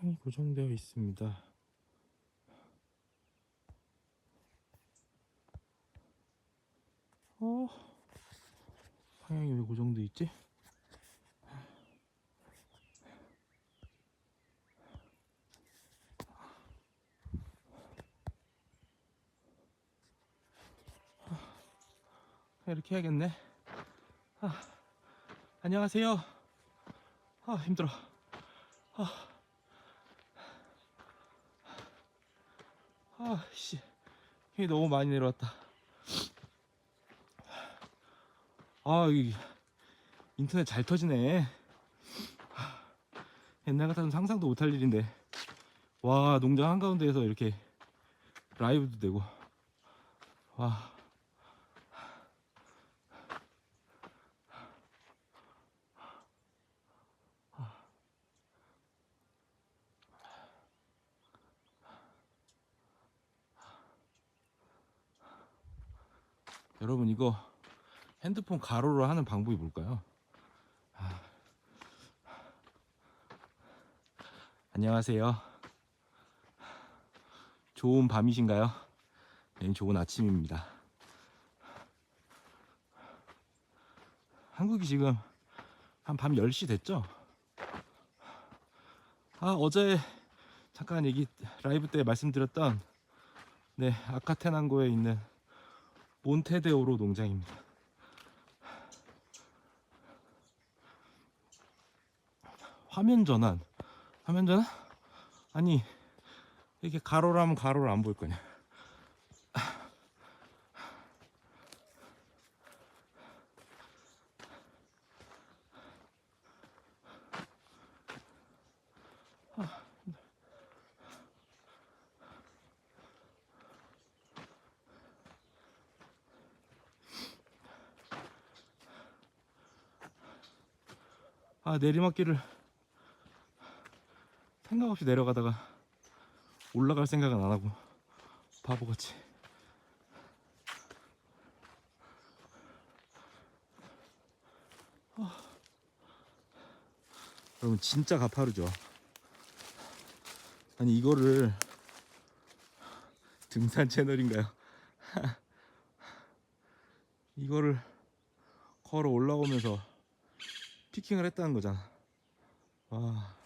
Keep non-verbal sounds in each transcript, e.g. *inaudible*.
고정되어 있습니다. 어, 방향이 왜 고정돼 있지? 이렇게 해야겠네. 아, 안녕하세요. 아, 힘들어. 아, 아, 씨. 힘이 너무 많이 내려왔다. 아, 이 인터넷 잘 터지네. 하, 옛날 같아서는 상상도 못할 일인데. 와, 농장 한가운데에서 이렇게 라이브도 되고. 와. 여러분 이거 핸드폰 가로로 하는 방법이 뭘까요? 아. 안녕하세요. 좋은 밤이신가요? 네, 좋은 아침입니다. 한국이 지금 한 밤 10시 됐죠? 아, 어제 잠깐 얘기 라이브 때 말씀드렸던 네, 아카테난고에 있는 몬테데오로 농장입니다. 화면 전환. 화면 전환? 아니, 이렇게 가로라면 가로를 안 보일 거냐. 아, 내리막길을 생각 없이 내려가다가 올라갈 생각은 안 하고 바보같이. 아. 여러분 진짜 가파르죠. 아니 이거를 등산 채널인가요? *laughs* 이거를 걸어 올라오면서 피킹을 했다는 거잖아. 와.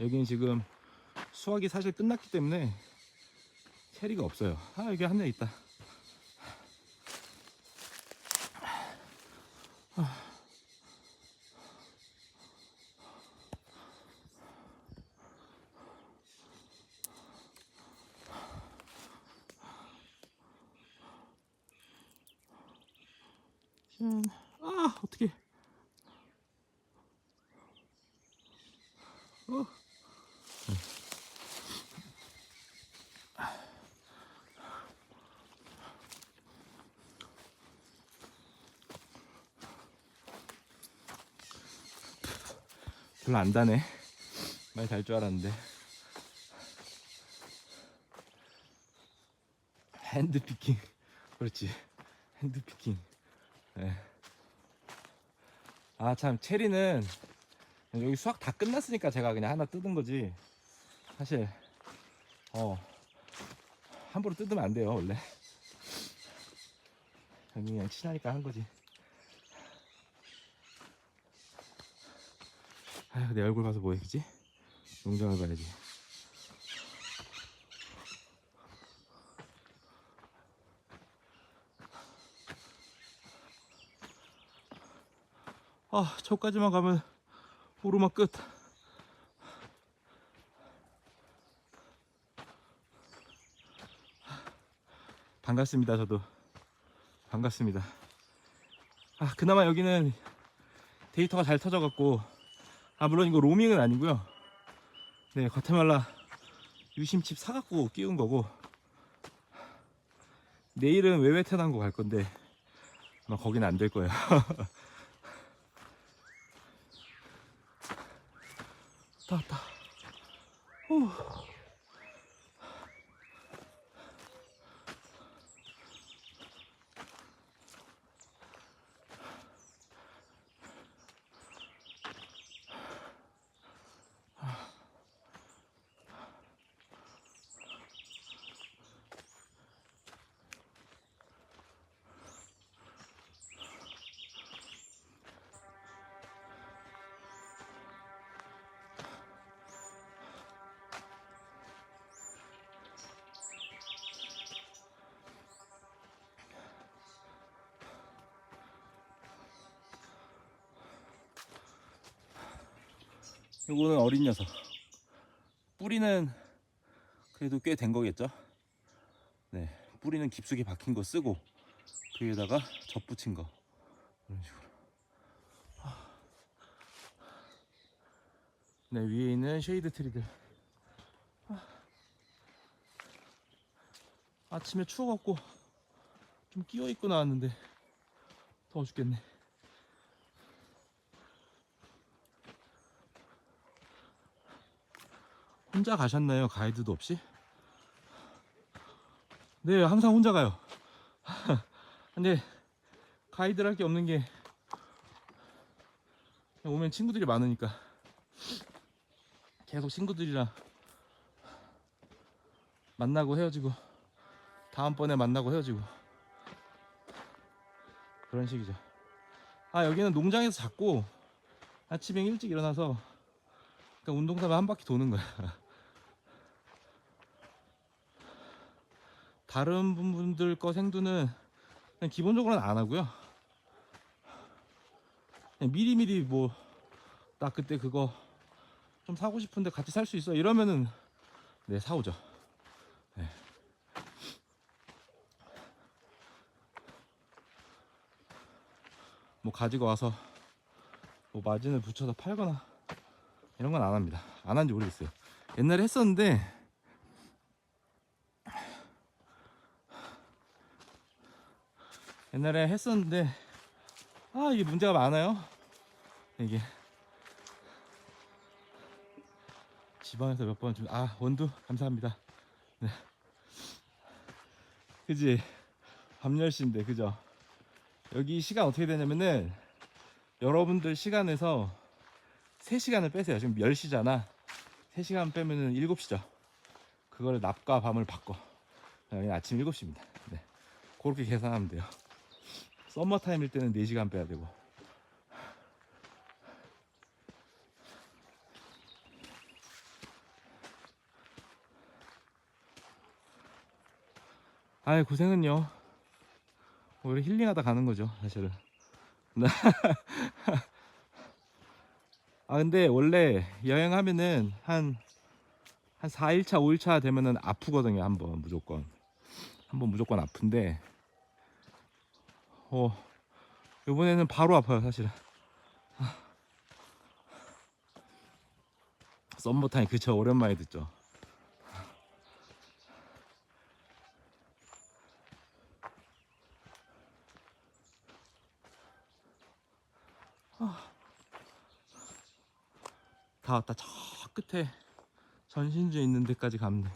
여기는 지금 수확이 사실 끝났기 때문에 캐리가 없어요. 아 여기 한 명 있다. 짠. 아 어떻게? 어. 별로 안 다네. 많이 달 줄 알았는데. 핸드 피킹. 그렇지. 핸드 피킹. 예. 아, 참, 체리는 여기 수학 다 끝났으니까 제가 그냥 하나 뜯은 거지. 사실, 어, 함부로 뜯으면 안 돼요, 원래. 그냥 친하니까 한 거지. 아휴, 내 얼굴 봐서 뭐 얘기지? 농장을 봐야지. 아, 저까지만 가면 오르막 끝. 반갑습니다, 저도. 반갑습니다. 아, 그나마 여기는 데이터가 잘 터져갖고, 아, 물론 이거 로밍은 아니고요. 네, 과테말라 유심칩 사갖고 끼운 거고, 내일은 외외 테난고 갈 건데, 아마 거긴 안될 거예요. *laughs* 왔다 왔다. 후. 요거는 어린 녀석. 뿌리는 그래도 꽤 된 거겠죠? 네. 뿌리는 깊숙이 박힌 거 쓰고 그 위에다가 접붙인 거. 이런 식으로. 네, 위에 있는 쉐이드 트리들. 아. 아침에 추워갖고 좀 끼어 입고 나왔는데 더워 죽겠네. 혼자 가셨나요? 가이드도 없이? 네, 항상 혼자 가요. *laughs* 근데 가이드랄 게 없는 게 오면 친구들이 많으니까 계속 친구들이랑 만나고 헤어지고 다음번에 만나고 헤어지고 그런 식이죠. 아 여기는 농장에서 잡고 아침에 일찍 일어나서 그러니까 운동삼아 한 바퀴 도는 거야. *laughs* 다른 분들 거 생두는 그냥 기본적으로는 안 하고요. 그냥 미리미리 뭐 나 그때 그거 좀 사고 싶은데 같이 살 수 있어 이러면은 네 사오죠. 네. 뭐 가지고 와서 뭐 마진을 붙여서 팔거나 이런 건 안 합니다. 안 한지 모르겠어요. 옛날에 했었는데 옛날에 했었는데 아 이게 문제가 많아요. 이게 지방에서 몇 번 좀 아 원두 감사합니다. 네. 그지 밤 10시인데 그죠? 여기 시간 어떻게 되냐면은 여러분들 시간에서 3시간을 빼세요. 지금 10시잖아. 3시간 빼면은 7시죠. 그걸 낮과 밤을 바꿔. 아침 7시입니다. 네. 그렇게 계산하면 돼요. 썸머 타임일 때는 4시간 빼야 되고. 아이 고생은요. 오히려 힐링하다 가는 거죠, 사실은. 네. *laughs* 아 근데 원래 여행하면은 한한 4일차 5일차 되면은 아프거든요 한번 무조건 한번 무조건 아픈데 어 요번에는 바로 아파요 사실은. 썸머타임 그쵸 오랜만에 듣죠. 다 왔다. 저 끝에 전신주 있는 데까지 돼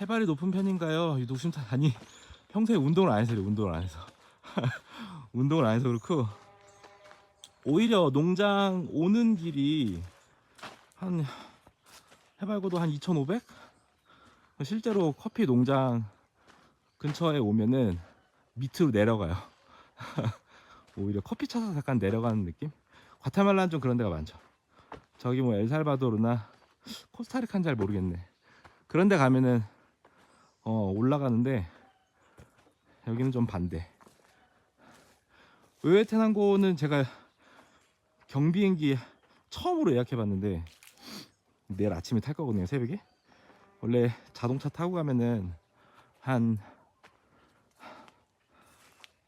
해발이 높은 편인가요? 이 녹심탄 아니 평소에 운동을 안 해서 그래 운동을 안 해서 *laughs* 운동을 안 해서 그렇고 오히려 농장 오는 길이 한 해발고도 한 2,500? 실제로 커피 농장 근처에 오면은 밑으로 내려가요. *laughs* 오히려 커피 차서 잠깐 내려가는 느낌? 과테말라는 좀 그런 데가 많죠. 저기 뭐 엘살바도르나 코스타리카는 잘 모르겠네. 그런 데 가면은 어 올라가는데 여기는 좀 반대. 외외테난고는 제가 경비행기 처음으로 예약해봤는데 내일 아침에 탈 거거든요 새벽에 원래 자동차 타고 가면은 한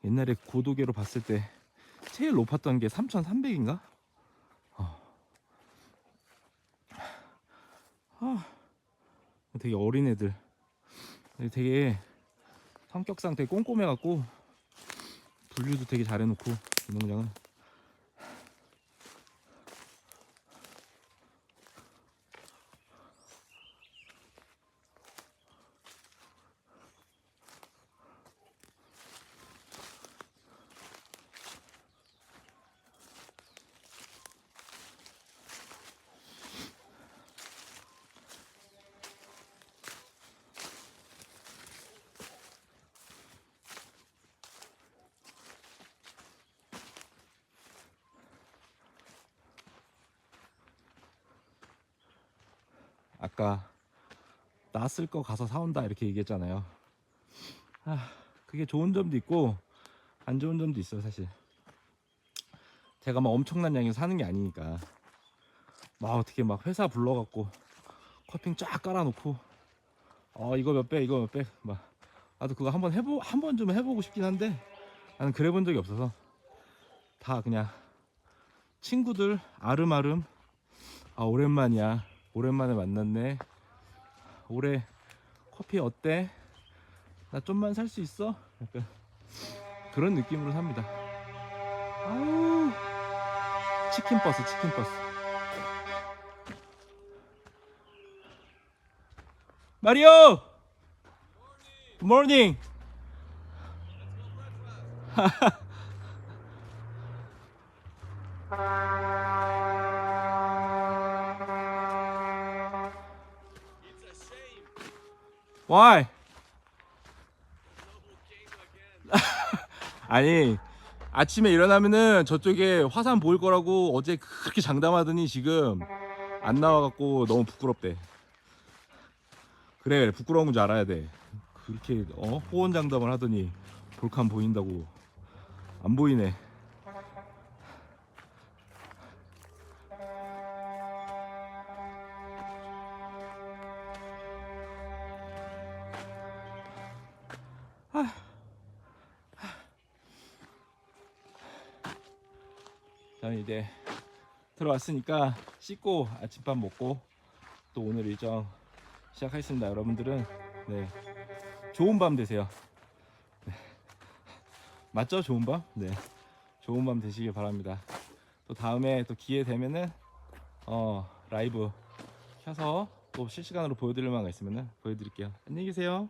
옛날에 고도계로 봤을 때 제일 높았던 게 3,300인가? 어. 아, 되게 어린 애들. 되게 성격상 되게 꼼꼼해갖고 분류도 되게 잘해놓고 운동장은 아까 나쓸거 가서 사온다 이렇게 얘기했잖아요. 아, 그게 좋은 점도 있고 안 좋은 점도 있어요 사실. 제가 막 엄청난 양을 사는 게 아니니까 막 어떻게 막 회사 불러갖고 커핑 쫙 깔아놓고 어 이거 몇 배 이거 몇 배 막 나도 그거 한번 해보 한 번 좀 해보고 싶긴 한데 나는 그래 본 적이 없어서 다 그냥 친구들 아름아름 아 오랜만이야 오랜만에 만났네. 올해 커피 어때? 나 좀만 살 수 있어? 약간 그런 느낌으로 삽니다. 아우 치킨 버스 치킨 버스. 마리오! 굿모닝 *laughs* Why? *laughs* 아니 아침에 일어나면은 저쪽에 화산 보일 거라고 어제 그렇게 장담하더니 지금 안 나와갖고 너무 부끄럽대. 그래 부끄러운 건줄 알아야 돼. 그렇게 어 호언장담을 하더니 볼칸 보인다고 안 보이네. 이제 들어왔으니까 씻고 아침밥 먹고 또 오늘 일정 시작하겠습니다. 여러분들은 네 좋은 밤 되세요. 네. 맞죠? 좋은 밤? 네 좋은 밤 되시길 바랍니다. 또 다음에 또 기회 되면은 어 라이브 켜서 또 실시간으로 보여드릴 만한 거 있으면은 보여드릴게요. 안녕히 계세요.